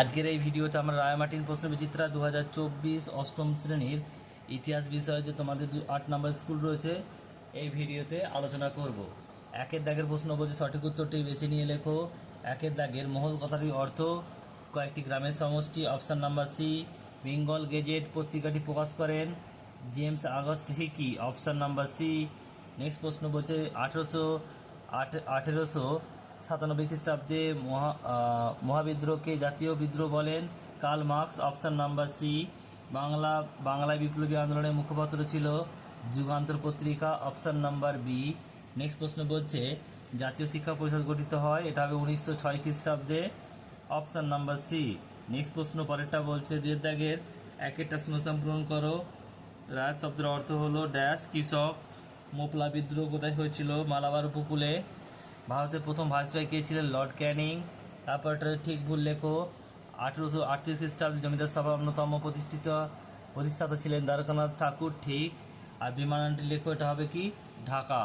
আজকের এই ভিডিওতে আমরা রায়মার্টিন প্রশ্ন বিচিত্রা দু অষ্টম শ্রেণির ইতিহাস বিষয়ে যে তোমাদের দু- আট নম্বর স্কুল রয়েছে, এই ভিডিওতে আলোচনা করব। একের দাগের প্রশ্ন বলছে, সঠিক উত্তরটি বেছে নিয়ে লেখো। একের দাগের মহল কথাটির অর্থ, কয়েকটি গ্রামের সমষ্টি, option number C, Bengal Gazette পত্রিকাটি প্রকাশ করেন James August Hicky option number C, next প্রশ্ন বলছে, আঠেরোশো আঠেরোশো সাতানব্বই খ্রিস্টাব্দে মহা মহাবিদ্রোহকে জাতীয় বিদ্রোহ বলেন। Karl Marx, option number C. Bangla, বাংলায় বিপ্লবী আন্দোলনের মুখপাত্র ছিল যুগান্তর পত্রিকা, অপশন নাম্বার বি। নেক্সট প্রশ্ন বলছে, জাতীয় শিক্ষা পরিষদ গঠিত হয়, এটা হবে উনিশশো ছয় খ্রিস্টাব্দে। Option number C. নেক্সট প্রশ্ন পরেরটা বলছে দেড় দাগের এক একটা শূন্যস্থান পূরণ করো। রাজ শব্দের অর্থ হলো ড্যাশ, কৃষক, মোপলা বিদ্রোহ কোথায় হয়েছিল? মালাবার উপকূলে। ভারতের প্রথম ভাইসরয় কে ছিলেন লর্ড ক্যানিং। তারপর ঠিক ভুল লেখো আঠেরোশো আটত্রিশ খ্রিস্টাব্দে জমিদার সভার অন্যতম প্রতিষ্ঠিত প্রতিষ্ঠাতা ছিলেন দ্বারকানাথ ঠাকুর, ঠিক। আর বিমানটি লেখো, এটা হবে কি? ঢাকা।